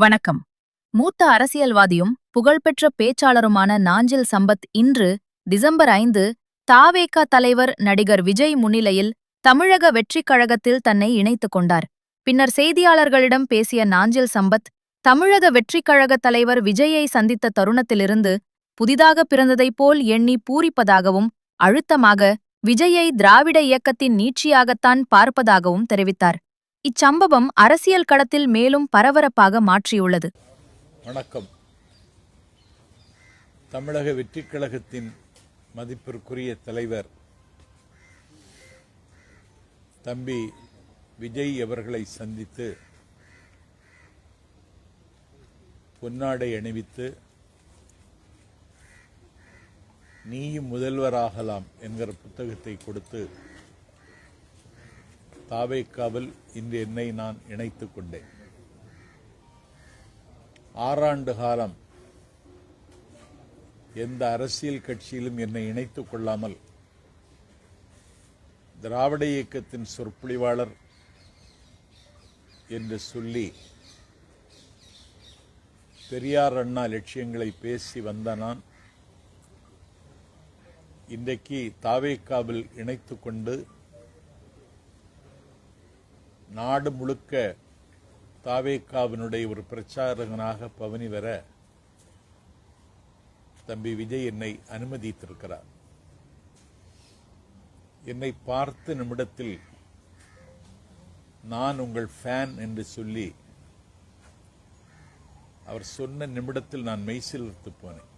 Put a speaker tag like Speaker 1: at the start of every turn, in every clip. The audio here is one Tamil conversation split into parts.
Speaker 1: வணக்கம். மூத்த அரசியல்வாதியும் புகழ்பெற்ற பேச்சாளருமான நாஞ்சில் சம்பத் இன்று டிசம்பர் ஐந்து தாவேகா தலைவர் நடிகர் விஜய் முன்னிலையில் தமிழக வெற்றிக் கழகத்தில் தன்னை இணைத்துக் கொண்டார். பின்னர் செய்தியாளர்களிடம் பேசிய நாஞ்சில் சம்பத் தமிழக வெற்றிக் கழக தலைவர் விஜயை சந்தித்த தருணத்திலிருந்து புதிதாக பிறந்ததைப் போல் எண்ணி பூரிப்பதாகவும் அழுத்தமாக விஜயை திராவிட இயக்கத்தின் நீட்சியாகத்தான் பார்ப்பதாகவும் தெரிவித்தார். இச்சம்பவம் அரசியல் களத்தில் மேலும் பரபரப்பாக மாற்றியுள்ளது.
Speaker 2: வணக்கம். தமிழக வெற்றிக் கழகத்தின் மதிப்பிற்குரிய தலைவர் தம்பி விஜய் அவர்களை சந்தித்து பொன்னாடை அணிவித்து நீயும் முதல்வராகலாம் என்கிற புத்தகத்தை கொடுத்து தாவேக்காவில் இன்று என்னை நான் இணைத்துக் கொண்டேன். ஆறாண்டு காலம் எந்த அரசியல் கட்சியிலும் என்னை இணைத்துக் கொள்ளாமல் திராவிட இயக்கத்தின் சொற்பொழிவாளர் என்று சொல்லி பெரியார் அண்ணா லட்சியங்களை பேசி வந்த நான் இன்றைக்கு தாவேக்காவில் இணைத்துக்கொண்டு கொண்டு நாடு முழுக்க தாவேக்காவினுடைய ஒரு பிரச்சாரகனாக பவனி வர தம்பி விஜய் என்னை அனுமதித்திருக்கிறார். என்னை பார்த்த நிமிடத்தில் நான் உங்கள் ஃபேன் என்று சொல்லி அவர் சொன்ன நிமிடத்தில் நான் மெய்சிலிர்த்து போனேன்.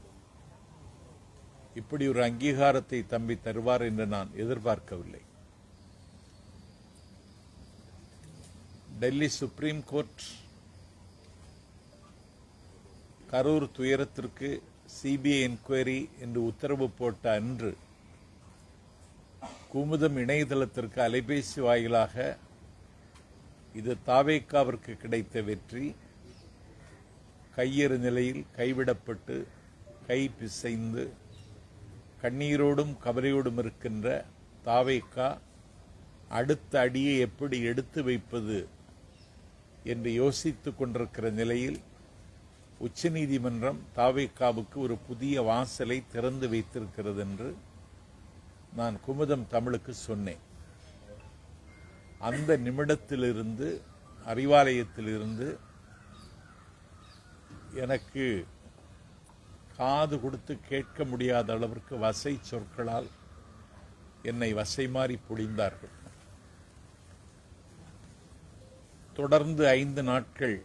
Speaker 2: இப்படி ஒரு அங்கீகாரத்தை தம்பி தருவார் என்று நான் எதிர்பார்க்கவில்லை. டெல்லி சுப்ரீம் கோர்ட் கரூர் துயரத்திற்கு சிபிஐ என்கொயரி என்று உத்தரவு போட்ட அன்று குமுதம் இணையதளத்திற்கு அலைபேசி வாயிலாக இது தாவேக்காவிற்கு கிடைத்த வெற்றி. கையெறு நிலையில் கைவிடப்பட்டு கை பிசைந்து கண்ணீரோடும் கவலையோடும் இருக்கின்ற தாவேக்கா அடுத்த அடியை எப்படி எடுத்து வைப்பது என்று யோசித்துக் கொண்டிருக்கிற நிலையில் உச்சநீதிமன்றம் தாவேக்காவுக்கு ஒரு புதிய வாசலை திறந்து வைத்திருக்கிறது என்று நான் குமுதம் தமிழுக்கு சொன்னேன். அந்த நிமிடத்திலிருந்து அறிவாலயத்திலிருந்து எனக்கு காது கொடுத்து கேட்க முடியாத அளவிற்கு வசை சொற்களால் என்னை வசை மாறி பொழிந்தார்கள். தொடர்ந்து ஐந்து நாட்கள்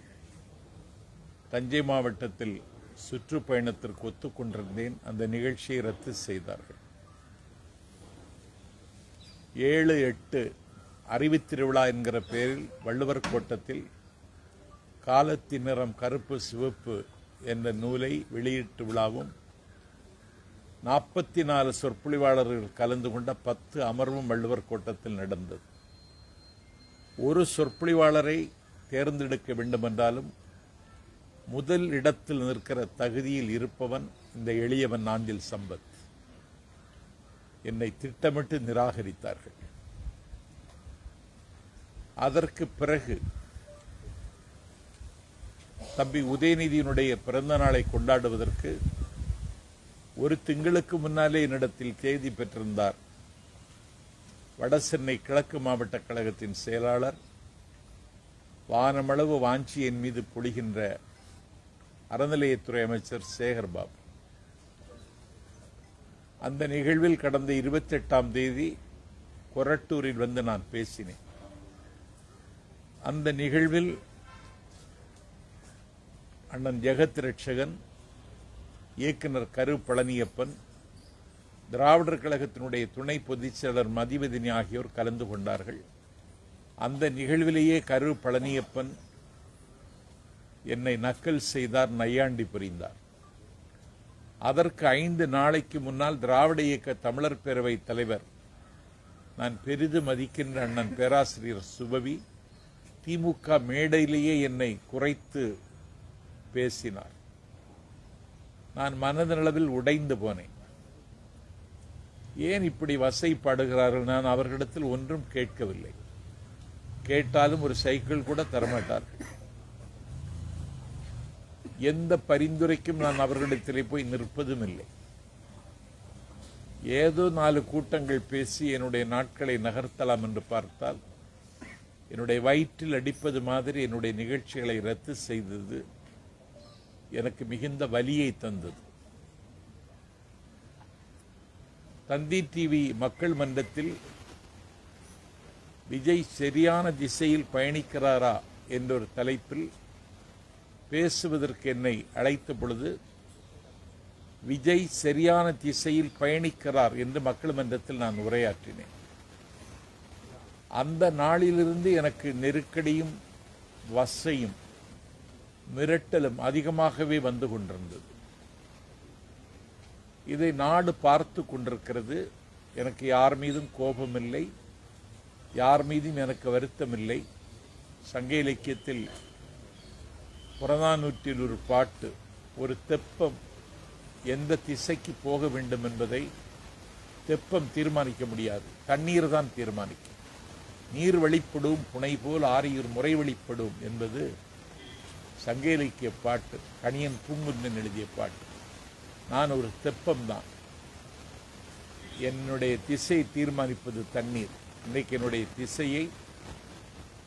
Speaker 2: தஞ்சை மாவட்டத்தில் சுற்றுப்பயணத்திற்கு ஒத்துக்கொண்டிருந்தேன். அந்த நிகழ்ச்சியை ரத்து செய்தார்கள். ஏழு எட்டு அறிவுத்திருவிழா என்கிற பெயரில் வள்ளுவர் கோட்டத்தில் காலத்தின் நிறம் கருப்பு சிவப்பு என்ற நூலை வெளியீட்டு விழாவும் நாற்பத்தி நாலு சொற்பொழிவாளர்கள் கலந்து கொண்ட பத்து அமர்வும் வள்ளுவர் கோட்டத்தில் நடந்தது. ஒரு சொற்பொழிவாளரை தேர்ந்தெடுக்க வேண்டுமென்றாலும் முதல் இடத்தில் நிற்கிற தகுதியில் இருப்பவன் இந்த எளியவன் நாஞ்சில் சம்பத். என்னை திட்டமிட்டு நிராகரித்தார்கள். அதற்கு பிறகு தம்பி உதயநிதியினுடைய பிறந்த நாளை கொண்டாடுவதற்கு ஒரு திங்களுக்கு முன்னாலே என்னிடத்தில் தேதி பெற்றிருந்தார். வடசென்னை கிழக்கு மாவட்ட கழகத்தின் செயலாளர். வானமளவு வாஞ்சியின் மீது பொழிகின்ற அறநிலையத்துறை அமைச்சர் சேகர்பாபு. அந்த நிகழ்வில் கடந்த இருபத்தி எட்டாம் தேதி கொரட்டூரில் வந்து நான் பேசினேன். அந்த நிகழ்வில் அண்ணன் ஜெகத் ரட்சகன் இயக்குனர் கரு பழனியப்பன் திராவிடர் கழகத்தினுடைய துணை பொதுச் செயலர் மதிவதினி ஆகியோர் கலந்து கொண்டார்கள். அந்த நிகழ்விலேயே கரு பழனியப்பன் என்னை நக்கல் செய்தார் நையாண்டி புரிந்தார். அதற்கு ஐந்து நாளைக்கு முன்னால் திராவிட இயக்க தமிழர் பேரவை தலைவர் நான் பெரிது மதிக்கின்ற அண்ணன் பேராசிரியர் சுபவி திமுக மேடையிலேயே என்னை குறைத்து பேசினார். நான் மனதளவில் உடைந்து போனேன். ஏன் இப்படி வசைப்படுகிறார்கள் நான் அவர்களிடத்தில் ஒன்றும் கேட்கவில்லை. கேட்டாலும் ஒரு சைக்கிள் கூட தரமாட்டார்கள் எந்த பரிந்துரைக்கும் நான் அவர்களிடத்திலே போய் நிற்பதும் இல்லை. ஏதோ நாலு கூட்டங்கள் பேசி என்னுடைய நாட்களை நகர்த்தலாம் என்று பார்த்தால் என்னுடைய வயிற்றில் அடிப்பது மாதிரி என்னுடைய நிகழ்ச்சிகளை ரத்து செய்தது எனக்கு மிகுந்த வலியை தந்தது. தந்தி டிவி மக்கள் மன்றத்தில் விஜய் சரியான திசையில் பயணிக்கிறாரா என்றொரு தலைப்பில் பேசுவதற்கு என்னை அழைத்த பொழுது விஜய் சரியான திசையில் பயணிக்கிறார் என்று மக்கள் மன்றத்தில் நான் உரையாற்றினேன். அந்த நாளிலிருந்து எனக்கு நெருக்கடியும் வசையும் மிரட்டலும் அதிகமாகவே வந்து கொண்டிருந்தது. இதை நாடு பார்த்து கொண்டிருக்கிறது. எனக்கு யார் மீதும் கோபமில்லை. யார் மீதும் எனக்கு வருத்தமில்லை. சங்க இலக்கியத்தில் புறநானூற்றில் ஒரு பாட்டு ஒரு தெப்பம் எந்த திசைக்கு போக வேண்டும் என்பதை தெப்பம் தீர்மானிக்க முடியாது. தண்ணீர் தான் தீர்மானிக்கும். நீர் வழிப்படும் புனை போல் ஆரியூர் முறை வழிப்படும் என்பது சங்க இலக்கிய பாட்டு கணியன் பூங்குன்றன் எழுதிய பாட்டு. நான் ஒரு தெப்பம் தான் என்னுடைய திசை தீர்மானிப்பது தண்ணீர். இன்றைக்கு என்னுடைய திசையை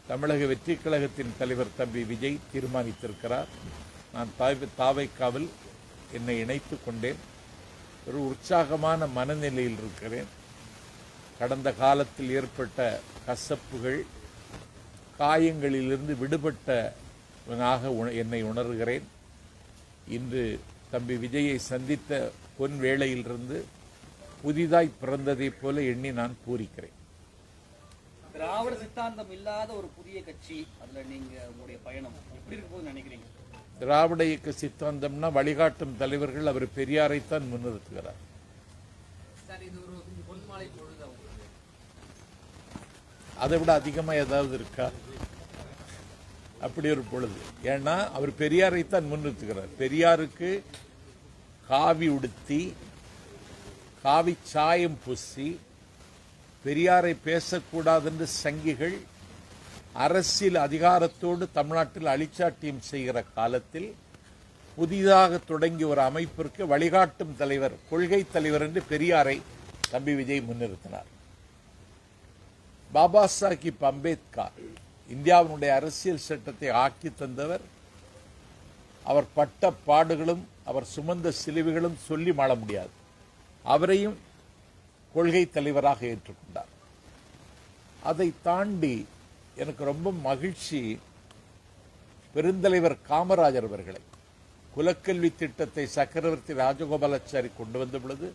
Speaker 2: தமிழக வெற்றிக் கழகத்தின் தலைவர் தம்பி விஜய் தீர்மானித்திருக்கிறார். நான் தாவை தாவைக்காவில் என்னை இணைத்து கொண்டேன். ஒரு உற்சாகமான மனநிலையில் இருக்கிறேன். கடந்த காலத்தில் ஏற்பட்ட கசப்புகள் காயங்களிலிருந்து விடுபட்டவனாக உண- என்னை உணர்கிறேன். இன்று தம்பி விஜயை சந்தித்த பொன் வேளையிலிருந்து புதிதாய் பிறந்ததைப் போல எண்ணி நான் பூரிக்கிறேன்.
Speaker 3: திராவிட சித்தாந்தம் இல்லாத ஒரு புதிய கட்சி அதுல நீங்க உங்களுடைய பயணம் எப்படி இருக்க போகுதுன்னு நினைக்கிறீங்க?
Speaker 2: திராவிட இயக்க சித்தாந்தம்னா வழிகாட்டும் தலைவர்கள் அவர் பெரியாரைத்தான் முன்னிறுத்துகிறார். அதை விட அதிகமா ஏதாவது இருக்கா? அப்படி ஒரு பொழுது. ஏன்னா அவர் பெரியாரை தான் முன்னிறுத்துகிறார். பெரியாருக்கு காவி உடுத்தி காவி சாயம் பூசி பெரியாரை பேசக்கூடாது என்று சங்கிகள் அரசியல் அதிகாரத்தோடு தமிழ்நாட்டில் அழிச்சாட்டியம் செய்கிற காலத்தில் புதிதாக தொடங்கி ஒரு அமைப்பிற்கு வழிகாட்டும் தலைவர் கொள்கை தலைவர் என்று பெரியாரை தம்பி விஜய் முன்னிறுத்தினார். பாபா சாஹிப் அம்பேத்கர் இந்தியாவினுடைய அரசியல் சட்டத்தை ஆக்கி தந்தவர். அவர் பட்ட பாடுகளும் அவர் சுமந்த சிலுவைகளும் சொல்லி மாள முடியாது. அவரையும் கொள்கை தலைவராக ஏற்றுக்கொண்டார். அதை தாண்டி எனக்கு ரொம்ப மகிழ்ச்சி பெருந்தலைவர் காமராஜர் அவர்களை குலக்கல்வி திட்டத்தை சக்கரவர்த்தி ராஜகோபாலாச்சாரி கொண்டு வந்த பொழுது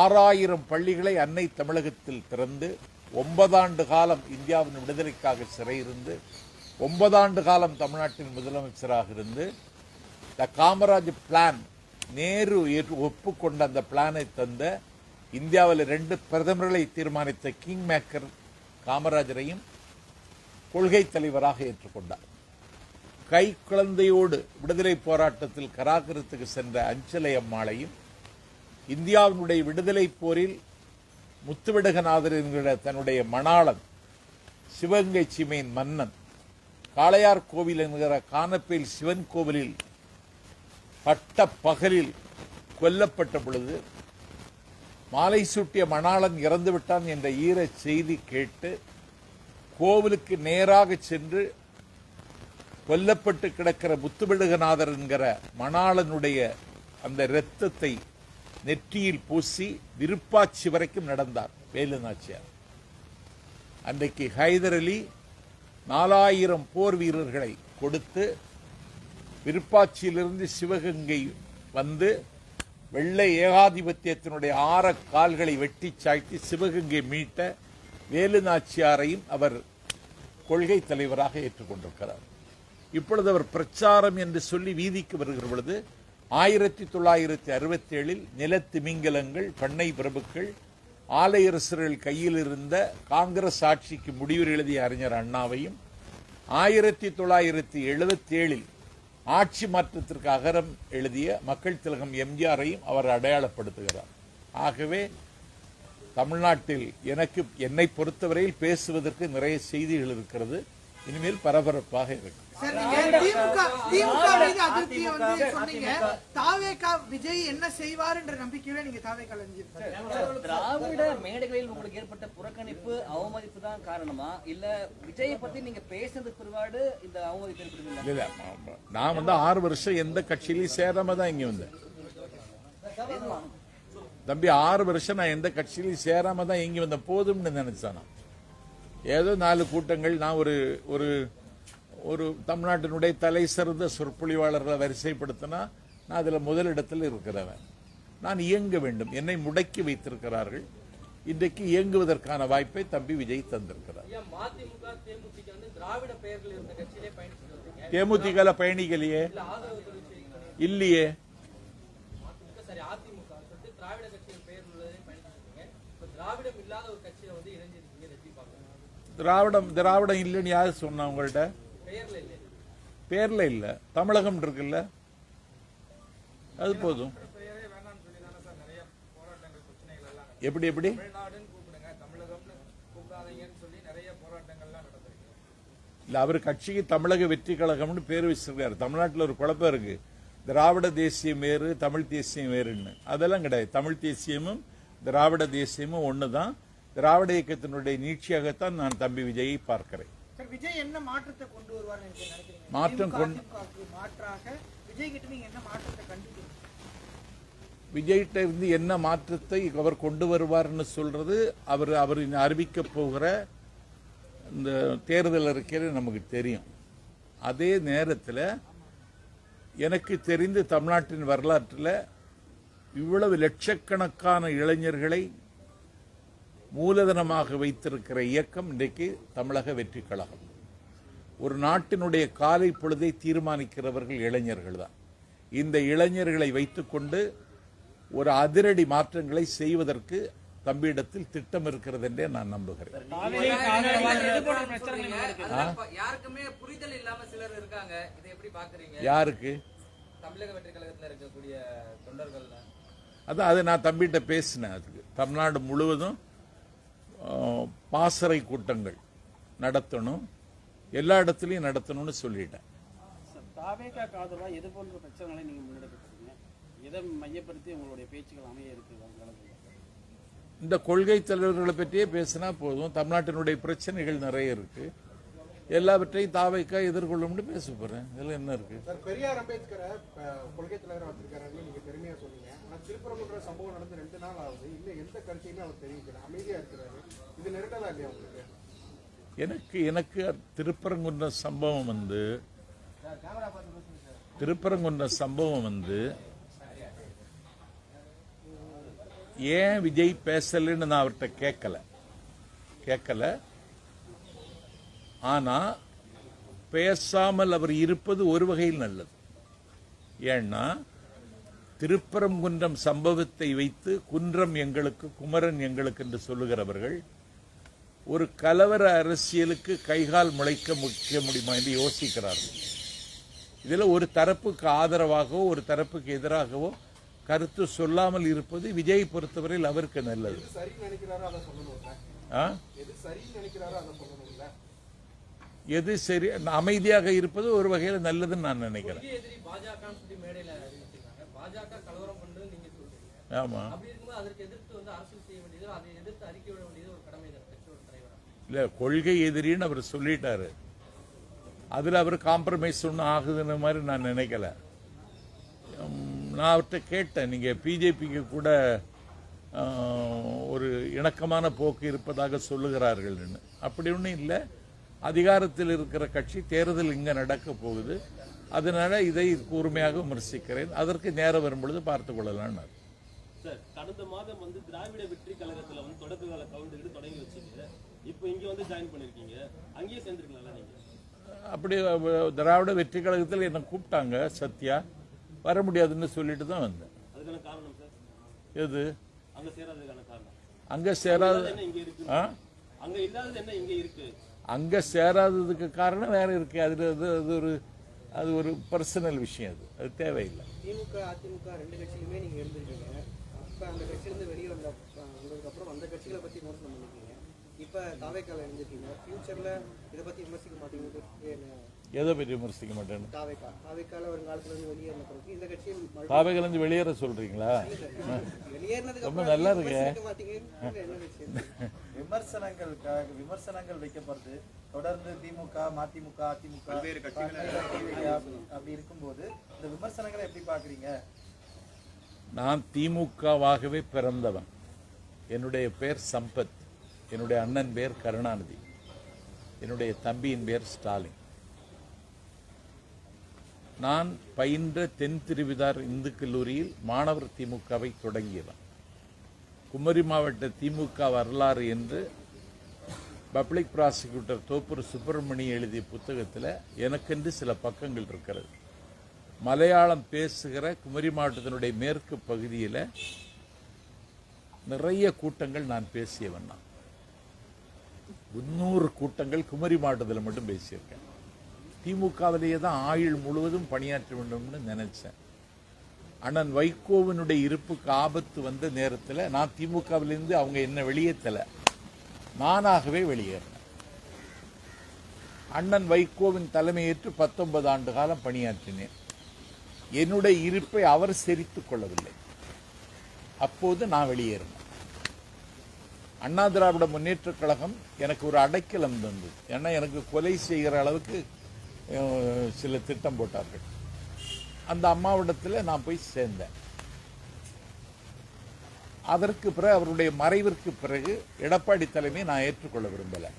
Speaker 2: ஆறாயிரம் பள்ளிகளை அன்னை தமிழகத்தில் திறந்து ஒன்பதாண்டு காலம் இந்தியாவின் விடுதலைக்காக சிறையிருந்து ஒன்பதாண்டு காலம் தமிழ்நாட்டின் முதலமைச்சராக இருந்து த காமராஜ் பிளான் நேரு ஏற்று- ஒப்புக்கொண்ட அந்த பிளானை தந்த இந்தியாவில் ரெண்டு பிரதமர்களை தீர்மானித்த கிங் மேக்கர் காமராஜரையும் கொள்கை தலைவராக ஏற்றுக்கொண்டார். கை குழந்தையோடு விடுதலை போராட்டத்தில் கராகரத்துக்கு சென்ற அஞ்சலை அம்மாளையும் இந்தியாவினுடைய விடுதலை போரில் முத்துவிடகநாதர் என்கிற தன்னுடைய மணாளன் சிவகங்கை சீமையின் மன்னன் காளையார் கோவில் என்கிற கானப்பேல் சிவன் கோவிலில் பட்ட பகலில் கொல்லப்பட்ட பொழுது மாலை சூட்டிய மணாளன் இறந்துவிட்டான் என்ற ஈர செய்தி கேட்டு கோவிலுக்கு நேராக சென்று கொல்லப்பட்டு கிடக்கிற முத்துவிடுகநாதர் என்கிற மணாளனுடைய அந்த இரத்தத்தை நெற்றியில் பூசி விருப்பாச்சி வரைக்கும் நடந்தார் வேலு நாச்சியார் அன்றைக்கு ஹைதர் அலி நாலாயிரம் போர் வீரர்களை கொடுத்து விருப்பாட்சியிலிருந்து சிவகங்கை வந்து வெள்ளை ஏகாதிபத்தியத்தினுடைய ஆற கால்களை வெட்டி சாய்த்து சிவகங்கை மீட்ட வேலு நாச்சியாரையும் அவர் கொள்கை தலைவராக ஏற்றுக்கொண்டிருக்கிறார். இப்பொழுது அவர் பிரச்சாரம் என்று சொல்லி வீதிக்கு வருகிற பொழுது ஆயிரத்தி தொள்ளாயிரத்தி அறுபத்தி ஏழில் நிலத்திமிங்கலங்கள் பண்ணை பிரபுக்கள் ஆலையரசர்கள் கையில் இருந்த காங்கிரஸ் ஆட்சிக்கு முடிவு எழுதிய அறிஞர் அண்ணாவையும் ஆயிரத்தி தொள்ளாயிரத்தி எழுபத்தி ஏழில் ஆட்சி மாற்றத்திற்கு அகரம் எழுதிய மக்கள் திலகம் எம்ஜிஆரையும் அவர் அடையாளப்படுத்துகிறார். ஆகவே தமிழ்நாட்டில் எனக்கு என்னை பொறுத்தவரையில் பேசுவதற்கு நிறைய செய்திகள் இருக்கிறது. இனிமேல் பரபரப்பாக இருக்கும்.
Speaker 4: வந்து என்ன செய்வார் என்ற நம்பிக்கையில நீங்க தாவேகா
Speaker 3: திராவிட மேடைகளில் உங்களுக்கு ஏற்பட்ட புறக்கணிப்பு அவமதிப்பு தான் காரணமா? இல்ல விஜயை பத்தி நீங்க பேசுறது பிற்பாடு இந்த அவமதிப்பு
Speaker 2: இல்ல நான் வந்து ஆறு வருஷம் எந்த கட்சியிலையும் சேராம தான் இங்க வந்தேன். தம்பி ஆறு வருஷம் நான் எந்த கட்சியிலையும் சேராம தான் இங்க வந்தேன். போதும்னு நினைச்சேன்? நான் ஏதோ நாலு கூட்டங்கள் நான் ஒரு ஒரு ஒரு தமிழ்நாட்டினுடைய தலை சிறந்த சொற்பொழிவாளர்களை வரிசைப்படுத்தினா நான் அதுல முதலிடத்தில் இருக்கிறவன். நான் இயங்க வேண்டும். என்னை முடக்கி வைத்திருக்கிறார்கள். இன்றைக்கு இயங்குவதற்கான வாய்ப்பை தம்பி விஜய் தந்திருக்கிறார்.
Speaker 5: தேமுதிக
Speaker 2: பயணிகளையே இல்லையே.
Speaker 5: திராவிடம் இல்லாத ஒரு கட்சியில வந்து இணைஞ்சிருக்கீங்க எப்படி பாக்குறீங்க
Speaker 2: திராவிடம் திராவிடம் இல்லைன்னு யாரு சொன்னா உங்கள்ட்ட?
Speaker 5: இல்லை
Speaker 2: பேர்ல இல்ல. தமிழகம் இருக்குல்ல. அது போதும். எப்படி எப்படி? இல்ல அவர் கட்சிக்கு தமிழக வெற்றி கழகம்னு பேர் வச்சிருக்காரு. தமிழ்நாட்டுல ஒரு குழப்பம் இருக்கு. திராவிட தேசியம் வேறு தமிழ் தேசியம் வேறுன்னு. அதெல்லாம் கிடையாது. தமிழ் தேசியமும் திராவிட தேசியமும் ஒண்ணுதான். திராவிட இயக்கத்தினுடைய நீட்சியாகத்தான் நான் தம்பி விஜயை பார்க்கிறேன்.
Speaker 4: விஜய் என்ன மாற்றத்தை கொண்டு
Speaker 2: மாற்றம் கொண்டு-
Speaker 4: அதிமுகவுக்கு மாற்றாக விஜய் கிட்ட நீங்க என்ன மாற்றத்தை கண்டுக்கிறீங்க
Speaker 2: விஜய்கிட்ட இருந்து என்ன மாற்றத்தை அவர் கொண்டு வருவார்னு சொல்றது அவர் அவர் அறிவிக்க போகிற இந்த தேர்தல் அறிக்கையில் நமக்கு தெரியும். அதே நேரத்தில் எனக்கு தெரிந்து தமிழ்நாட்டின் வரலாற்றில் இவ்வளவு லட்சக்கணக்கான இளைஞர்களை மூலதனமாக வைத்திருக்கிற இயக்கம் இன்றைக்கு தமிழக வெற்றி கழகம். ஒரு நாட்டினுடைய காலை பொழுதை தீர்மானிக்கிறவர்கள் இளைஞர்கள் தான். இந்த இளைஞர்களை வைத்துக்கொண்டு ஒரு அதிரடி மாற்றங்களை செய்வதற்கு தம்பியிடத்தில் திட்டம் இருக்கிறது என்றே நான் நம்புகிறேன்.
Speaker 5: யாருக்குமே புரிதல் இல்லாம சிலர் இருக்காங்க. இதை எப்படி பாக்குறீங்க?
Speaker 2: யாருக்கு?
Speaker 5: தமிழக வெற்றி கழகத்துல இருக்கக்கூடிய தொண்டர்கள்
Speaker 2: அதான் அதை நான் தம்பிகிட்ட பேசினேன் அதுக்கு. தமிழ்நாடு முழுவதும் பாசறை கூட்டங்கள் நடத்தணும். எல்லா இடத்துலையும் நடத்தணும்னு சொல்லிட்டேன்.
Speaker 6: தாவேக்காக்கு ஆதரவா எது போன்ற பிரச்சனைகளை நீங்க முன்னெடுக்கிறீங்க? எதை மையப்படுத்தி உங்களுடைய பேச்சுக்கள் அமைய இருக்கு வருங்காலத்தில்
Speaker 2: இந்த கொள்கை தலைவர்களை பற்றியே பேசினா போதும். தமிழ்நாட்டினுடைய பிரச்சனைகள் நிறைய இருக்கு. எல்லாவற்றையும் தாவைக்கா எதிர்கொள்ளும்னு பேச போறேன். இதுல என்ன இருக்கு?
Speaker 7: சார் பெரியார் அம்பேத்கரை கொள்கை தலைவர் வச்சிருக்காருன்னு நீங்க பெருமையா ஆனா திருப்பரங்குன்ற சம்பவம் நடந்து ரெண்டு நாள் ஆகுது. இல்லை எந்த கருத்தையுமே அவர் தெரிவிக்கல. அமைதியா இருக்கிறாரு. இது நெருடலா இல்லையா உங்களுக்கு?
Speaker 2: எனக்கு எனக்கு திருப்பரங்குன்ற சம்பவம் வந்து திருப்பரங்குன்ற சம்பவம் வந்து ஏன் விஜய் பேசலன்னு நான் அவர்கிட்ட கேட்கல. கேட்கல. ஆனா பேசாமல் அவர் இருப்பது ஒரு வகையில் நல்லது. ஏன்னா திருப்பரங்குன்றம் சம்பவத்தை வைத்து குன்றம் எங்களுக்கு குமரன் எங்களுக்கு என்று சொல்லுகிறவர்கள் ஒரு கலவர அரசியலுக்கு கைகால் முளைக்க முக்கிய முடியுமா என்று யோசிக்கிறார்கள். இதுல ஒரு தரப்புக்கு ஆதரவாகவோ ஒரு தரப்புக்கு எதிராகவோ கருத்து சொல்லாமல் இருப்பது விஜய் பொறுத்தவரையில் அவருக்கு நல்லது.
Speaker 7: எது
Speaker 2: சரி அமைதியாக இருப்பது ஒரு வகையில் நல்லதுன்னு நான் நினைக்கிறேன்.
Speaker 5: எதிரி பாஜக சொல்லி மேடையில அறிவிச்சிருக்காங்க பாஜக கலவரம் பண்ணு நீங்க சொல்றீங்க.
Speaker 2: ஆமா.
Speaker 5: அப்படி இருக்கும்போது அதற்கு எதிர்த்து வந்து அரசியல் செய்ய வேண்டியது அதை எதிர்த்து அறிக்கை விட வேண்டியது ஒரு கடமை தான். கட்சியோட தலைவரா?
Speaker 2: இல்ல கொள்கை எதிரின்னு அவர் சொல்லிட்டாரு. அதுல அவர் காம்ப்ரமைஸ் ஒன்றும் ஆகுதுன்னு மாதிரி நான் நினைக்கல. நான் அவர்கிட்ட கேட்டேன். நீங்க பிஜேபிக்கு கூட ஒரு இணக்கமான போக்கு இருப்பதாக சொல்லுகிறார்கள்னு அப்படி ஒன்றும் இல்லை. அதிகாரத்தில் இருக்கிற கட்சி தேர்தல் இங்க நடக்க போகுது. அதனால இதை கூர்மையாக விமர்சிக்கிறேன். அதற்கு நேரம் வரும்பொழுது பார்த்துக் கொள்ளலாம்னு
Speaker 8: சார் கடந்த மாதம் வந்து திராவிட வெற்றி கழகத்துல வந்து தொடக்க கால கவுண்டுகிட்டு தொடங்கி வச்சீங்க. இப்போ இங்க வந்து ஜாயின் பண்ணிருக்கீங்க. அங்கேயே சேர்ந்துருக்கலாம்ல நீங்க?
Speaker 2: அப்படி திராவிட வெற்றி கழகத்தில் என்னை கூப்பிட்டாங்க சத்யா. வர முடியாதுன்னு சொல்லிட்டு தான் வந்தேன்.
Speaker 8: அதுக்கான காரணம் சார்?
Speaker 2: எது?
Speaker 8: அங்க சேராததுக்கான காரணம்.
Speaker 2: அங்க சேராத
Speaker 8: என்ன இங்க இருக்கு?
Speaker 2: ஆ?
Speaker 8: அங்க இல்லாதது என்ன இங்க இருக்கு?
Speaker 2: அங்க சேராததுக்கு காரணம் வேற இருக்கு. அதுல அது அது ஒரு அது ஒரு பர்சனல் விஷயம் அது. அது தேவையில்லை.
Speaker 7: திமுக அதிமுக ரெண்டு கட்சியிலுமே நீங்க இருந்திருக்கீங்க. அப்போ அந்த கட்சியிலிருந்து வெளியே வந்த வந்ததுக்கு அப்புறம் அந்த கட்சிகளை பத்தி விமர்சனம் பண்ணிருக்கீங்க.
Speaker 9: இப்போ தாவேக்கால இருந்திருக்கீங்க ஃபியூச்சர்ல இதை பத்தி விமர்சிக்க மாட்டீங்க.
Speaker 2: எதை பற்றி விமர்சிக்க மாட்டேன்னு?
Speaker 9: தாவேக்கா. தாவேக்கால ஒரு காலத்துல இருந்து வெளியேறின பிறகு இந்த கட்சியை மறு-
Speaker 2: தாவைகிலேருந்து வெளியேற சொல்றீங்களா?
Speaker 9: வெளியேறினதுக்கு
Speaker 2: ரொம்ப நல்லா இருக்கு.
Speaker 10: விமர்சனங்களுக்காக விமர்சனங்கள் வைக்கப்படுது. தொடர்ந்து திமுக மதிமுக அதிமுக பல்வேறு அப்படி இருக்கும்போது இந்த விமர்சனங்களை எப்படி பாக்குறீங்க
Speaker 2: நான் திமுகவாகவே பிறந்தவன். என்னுடைய பேர் சம்பத். என்னுடைய அண்ணன் பேர் கருணாநிதி. என்னுடைய தம்பியின் பேர் ஸ்டாலின். நான் பயின்ற தென் திருவிதார் இந்து கல்லூரியில் மாணவர் திமுகவை தொடங்கியவன். குமரி மாவட்ட திமுக வரலாறு என்று பப்ளிக் ப்ராசிக்யூட்டர் தோப்பூர் சுப்பிரமணி எழுதிய புத்தகத்தில் எனக்கென்று சில பக்கங்கள் இருக்கிறது. மலையாளம் பேசுகிற குமரி மாவட்டத்தினுடைய மேற்கு பகுதியில் நிறைய கூட்டங்கள் நான் பேசியவன் நான். முன்னூறு கூட்டங்கள் குமரி மாவட்டத்தில் மட்டும் பேசியிருக்கேன். திமுகவிலேயே தான் ஆயுள் முழுவதும் பணியாற்ற வேண்டும்னு நினைச்சேன். அண்ணன் வைகோவினுடைய இருப்புக்கு ஆபத்து வந்த நேரத்தில் நான் திமுகவிலேருந்து அவங்க என்ன வெளியேற்றலை நானாகவே வெளியேறினேன் அண்ணன் வைகோவின் தலைமையேற்று பத்தொன்பது ஆண்டு காலம் பணியாற்றினேன். என்னுடைய இருப்பை அவர் செரித்துக் கொள்ளவில்லை. அப்போது நான் வெளியேறினேன். அண்ணா திராவிட முன்னேற்றக் கழகம் எனக்கு ஒரு அடைக்கலம் தந்தது. ஏன்னா எனக்கு கொலை செய்கிற அளவுக்கு சில திட்டம் போட்டார்கள். அந்த அம்மாவிடத்தில் நான் போய் சேர்ந்தேன். அதற்கு பிறகு அவருடைய மறைவிற்கு பிறகு எடப்பாடி தலைமையை நான் ஏற்றுக்கொள்ள விரும்பலை.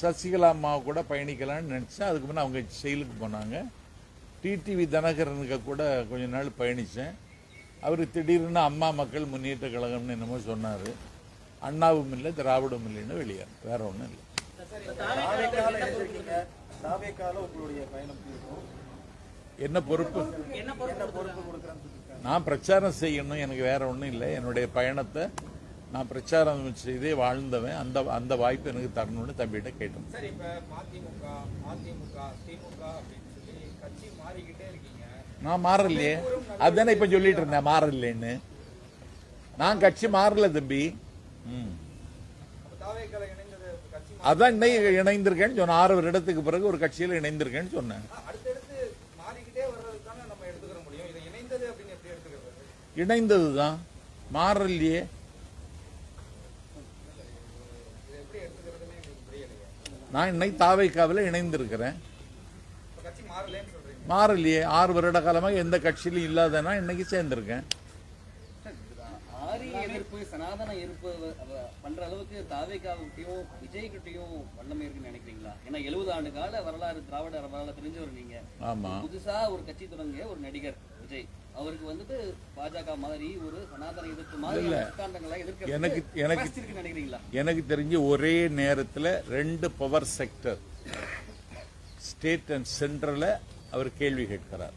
Speaker 2: சசிகலா அம்மா கூட பயணிக்கலாம்னு நினச்சேன். அதுக்கு முன்னே அவங்க செயலுக்கு போனாங்க. டிடிவி தினகரனுக்கு கூட கொஞ்ச நாள் பயணித்தேன் அவர் திடீர்னு அம்மா மக்கள் முன்னேற்ற கழகம்னு என்னமோ சொன்னார். அண்ணாவும் இல்லை திராவிடமும் இல்லைன்னு வெளியே வேற ஒன்றும் இல்லை.
Speaker 10: தாவேக்கால உங்களுடைய பயணம்
Speaker 2: என்ன பொறுப்பு?
Speaker 10: என்ன
Speaker 2: நான் பிரச்சாரம் செய்யணும் எனக்கு வேற ஒன்றும் இல்லை. என்னுடைய பயணத்தை நான் பிரச்சாரம் செய்தே வாழ்ந்தவன். அந்த அந்த வாய்ப்பு எனக்கு தரணும்னு தம்பிகிட்ட கேட்டேன்.
Speaker 7: சார் இப்ப மதிமுக அதிமுக திமுக அப்படின்னு சொல்லி கட்சி மாறிக்கிட்டே இருக்கீங்க.
Speaker 2: நான் மாறலையே. அதுதானே இப்ப சொல்லிட்டு இருந்தேன் மாறலைன்னு நான் கட்சி மாறல தம்பி. ம்.
Speaker 7: இணைந்தது கட்சி
Speaker 2: அதான் இன்னைக்கு இணைந்திருக்கேன்னு சொன்னேன் ஆறு வருடத்துக்கு பிறகு ஒரு கட்சியில் இணைந்திருக்கேன்னு சொன்னேன்
Speaker 7: இணைந்தது
Speaker 2: தான் மாறலையே. நான் இன்னைக்கு தாவைக்காவில் இணைந்திருக்கிறேன். மாறலையே. ஆறு வருட காலமாக எந்த கட்சியிலும் இல்லாதனா இன்னைக்கு சேர்ந்திருக்கேன்.
Speaker 3: எதிர்ப்பு சனாதன எதிர்ப்பு பண்ற அளவுக்கு தாவேக்காவுக்கிட்டையும் விஜய் கிட்டையும் வல்லமை இருக்குன்னு நினைக்கிறீங்களா? ஏன்னா எழுபது ஆண்டு கால வரலாறு திராவிட வரலாறு தெரிஞ்சவர் நீங்க. புதுசா ஒரு கட்சி தொடங்கிய ஒரு நடிகர் விஜய். அவருக்கு வந்துட்டு பாஜக மாதிரி ஒரு சனாதன எதிர்ப்பு மாதிரி
Speaker 2: எனக்கு- எனக்கு-
Speaker 3: நினைக்கிறீங்களா?
Speaker 2: எனக்கு தெரிஞ்சு ஒரே நேரத்தில் ரெண்டு பவர் செக்டர் ஸ்டேட் அண்ட் சென்ட்ரல அவர் கேள்வி கேட்கிறார்.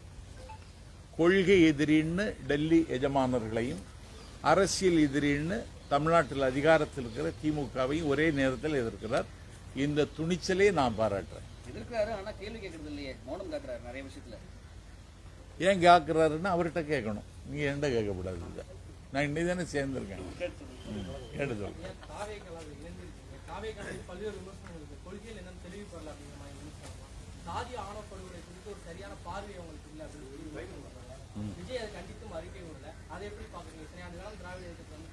Speaker 2: கொள்கை எதிரின்னு டெல்லி எஜமானர்களையும் அரசியல் எதிரின்னு தமிழ்நாட்டில் அதிகாரத்தில் இருக்கிற திமுகவையும் ஒரே நேரத்தில் எதிர்க்கிறார். இந்த துணிச்சலே நான் பாராட்டுறேன்.
Speaker 3: எதிர்க்கிறாரு ஆனா கேள்வி கேட்கறது இல்லையே. மௌனம் காக்குறாரு நிறைய விஷயத்துல.
Speaker 2: ஏன் கேட்குறாருன்னு அவர்கிட்ட கேட்கணும். நீ என்கிட்ட கேட்கக்கூடாது இதை. நான் இன்னைக்கு தானே சேர்ந்துருக்கேன்.
Speaker 5: விமர்சனம் சாதி ஆணவப்படுகொலை குறித்து ஒரு சரியான பார்வை அவங்களுக்கு இல்லை அப்படின்னு. விஜய் அதை கண்டித்தும் அறிக்கை விடல அதை எப்படி பாக்குறீங்க இத்தனை ஆண்டு காலம் திராவிட இயக்கத்தை வந்து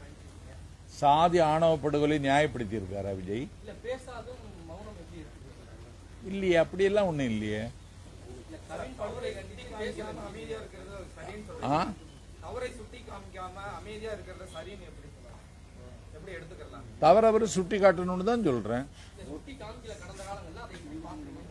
Speaker 2: சாதி ஆணவ படுகொலை நியாயப்படுத்தி இருக்காரா விஜய்
Speaker 5: இல்ல பேசாதும் மௌனம் எப்படி இருக்கு
Speaker 2: இல்லையே அப்படியெல்லாம் ஒன்றும் இல்லையே
Speaker 5: இல்ல கவின் படுகொலை கண்டித்து பேசாம
Speaker 7: அமைதியா இருக்கிறது சரின்னு
Speaker 2: ஆ
Speaker 7: தவறை சுட்டி காமிக்காம அமைதியா இருக்கிறது சரின்னு எப்படி எப்படி எடுத்துக்கலாம்
Speaker 2: தவறவர் சுட்டி காட்டணும்னு தான் சொல்கிறேன்
Speaker 5: சுட்டி காமிக்கல கடந்த காலங்கள்ல அதை எப்படி பாக்குறீங்க